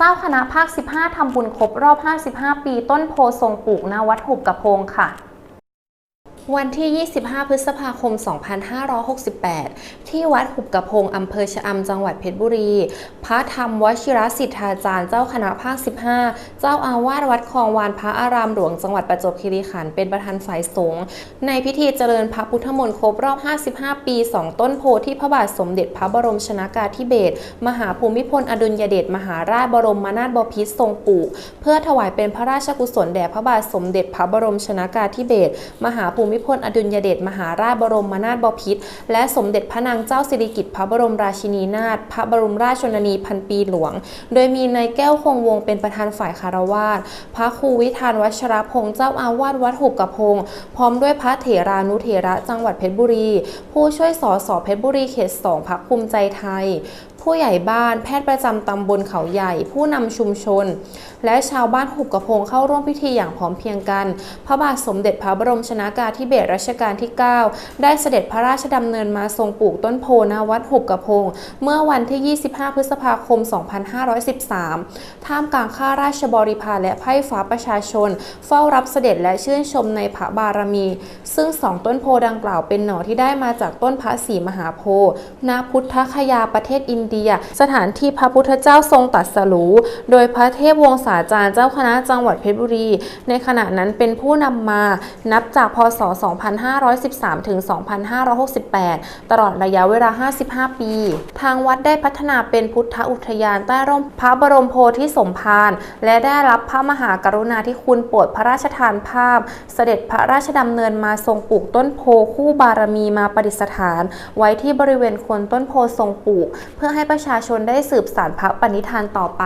เจ้าคณะภาค 15 ทำบุญครบรอบ 55 ปี ต้นโพทรงปลูกณวัดหุบกระพงค่ะ วันที่ 25 พฤษภาคม 2568 ที่วัดหุบกระพง อำเภอชะอำ จังหวัดเพชรบุรี พระธรรมวชิรสิทธาจารย์ เจ้าคณะภาค 15 เจ้าอาวาสวัดคลองวานพระอารามหลวง จังหวัดประจวบคีรีขันธ์ เป็นประธานฝ่ายสงฆ์ ในพิธีเจริญพระพุทธมนต์ครบรอบ 55 ปี 2 ต้นโพธิ์ที่พระบาทสมเด็จพระบรมชนากาธิเบศร มหาภูมิพล อดุลยเดช มหาราชบรมนาถบพิตรทรงปลูกเพื่อถวายเป็นพระราชกุศลแด่พระบาทสมเด็จพระบรมชนากาธิเบศร มหาภูมิพลอดุลยเดชมหาราชบรมนาถบพิตรและสมเด็จพระนางเจ้าสิริกิติ์พระบรมราชินีนาถพระบรมราชชนนีพันปีหลวง โดยมีนายแก้วคงวงเป็นประธานฝ่ายคารวาสพระครูวิธานวัชรพงศ์เจ้าอาวาสวัดหุบกระพง พร้อมด้วยพระเถรานุเถระจังหวัดเพชรบุรี ผู้ช่วยสอสอเพชรบุรีเขตสองพักภูมิใจไทยผู้ใหญ่บ้านแพทย์ประจำตำบลเขาใหญ่ ผู้นำชุมชน และชาวบ้านหุบกระพงเข้าร่วมพิธีอย่างพร้อมเพรียงกัน พระบาทสมเด็จพระบรมชนากาธิเบศรรัชกาลที่ 9 ได้เสด็จพระราชดำเนินมาทรงปลูกต้นโพณวัดหุบกระพง เมื่อวันที่ 25 พฤษภาคม 2513 ท่ามกลางข้าราชบริพารและไพร่ฟ้าประชาชน เฝ้ารับเสด็จและชื่นชมในพระบารมี ซึ่งสองต้นโพดังกล่าวเป็นหน่อที่ได้มาจากต้นพระศรีมหาโพธิ์ณพุทธคยาประเทศอินเดียสถานที่พระพุทธเจ้าทรงตรัสรู้ โดยพระเทพวงศาจารย์เจ้าคณะจังหวัดเพชรบุรี ในขณะนั้นเป็นผู้นำมานับจากพศ 2513 ถึง 2568 ตลอดระยะเวลา 55 ปี ทางวัดได้พัฒนาเป็นพุทธอุทยานใต้ร่มพระบรมโพธิสมภารและได้รับพระมหากรุณาธิคุณโปรดพระราชทานภาพ เสด็จพระราชดำเนินมาทรงปลูกต้นโพคู่บารมีมาประดิษฐาน ไว้ที่บริเวณคนต้นโพทรงปลูก เพื่อให้ประชาชนได้สืบสานพระปณิธานต่อไป